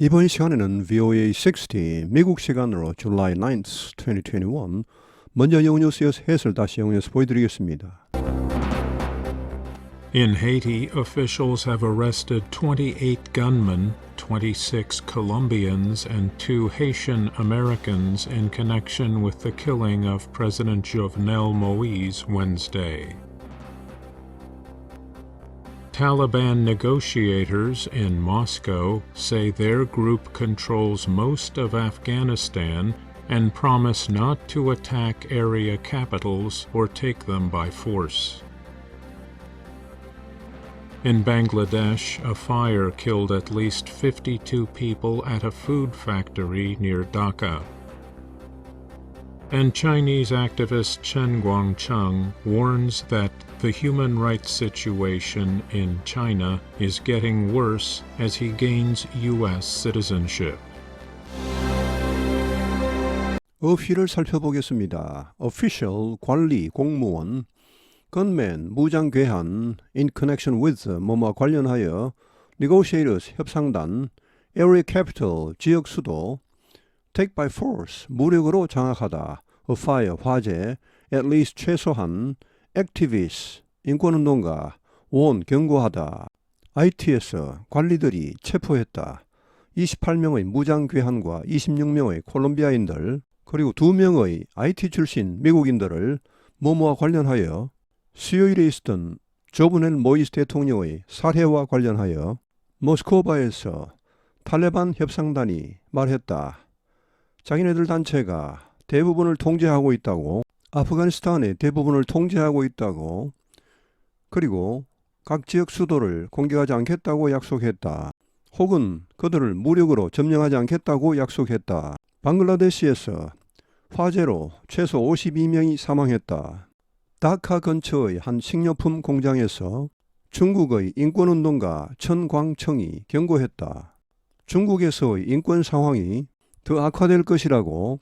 이번 시간에는 VOA 60 미국 시간으로 July 9th, 2021 먼저 영어 뉴스에서 해설 다시 영어 뉴스 보여드리겠습니다. In Haiti, officials have arrested 28 gunmen, 26 Colombians, and two Haitian Americans in connection with the killing of President Jovenel Moise Wednesday. Taliban negotiators in Moscow say their group controls most of Afghanistan and promise not to attack area capitals or take them by force. In Bangladesh, a fire killed at least 52 people at a food factory near Dhaka And Chinese activist Chen Guangcheng warns that the human rights situation in China is getting worse as he gains U.S. citizenship. 어휘를 살펴보겠습니다. official 관리 공무원 gunman 무장 괴한 in connection with 뭐뭐 관련하여 negotiators 협상단 area capital 지역 수도 take by force 무력으로 장악하다. A fire 화재 at least 최소한. Activists 인권운동가. Warn 경고하다. IT에서 관리들이 체포했다. 28명의 무장 괴한과 26명의 콜롬비아인들 그리고 2명의 IT 출신 미국인들을 뭐뭐와 관련하여 수요일에 있었던 조브넬 모이스 대통령의 살해와 관련하여 모스코바에서 탈레반 협상단이 말했다. 자기네들 단체가 대부분을 통제하고 있다고, 아프가니스탄의 대부분을 통제하고 있다고, 그리고 각 지역 수도를 공격하지 않겠다고 약속했다. 혹은 그들을 무력으로 점령하지 않겠다고 약속했다. 방글라데시에서 화재로 최소 52명이 사망했다. 다카 근처의 한 식료품 공장에서 중국의 인권운동가 천광청이 경고했다. 중국에서의 인권 상황이 더 악화될 것이라고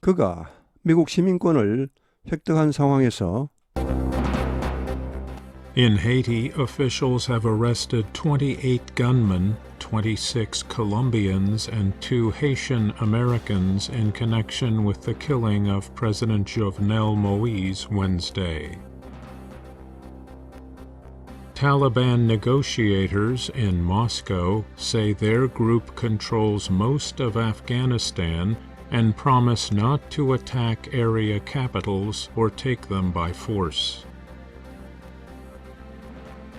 그가 미국 시민권을 획득한 상황에서 In Haiti, officials have arrested 28 gunmen, 26 Colombians, and two Haitian Americans in connection with the killing of President Jovenel Moise Wednesday. Taliban negotiators in Moscow say their group controls most of Afghanistan and promise not to attack area capitals or take them by force.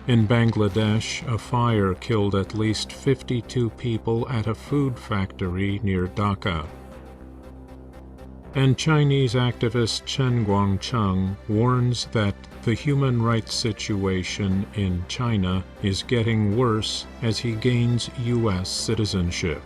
In Bangladesh, a fire killed at least 52 people at a food factory near Dhaka. And Chinese activist Chen Guangcheng warns that the human rights situation in China is getting worse as he gains U.S. citizenship.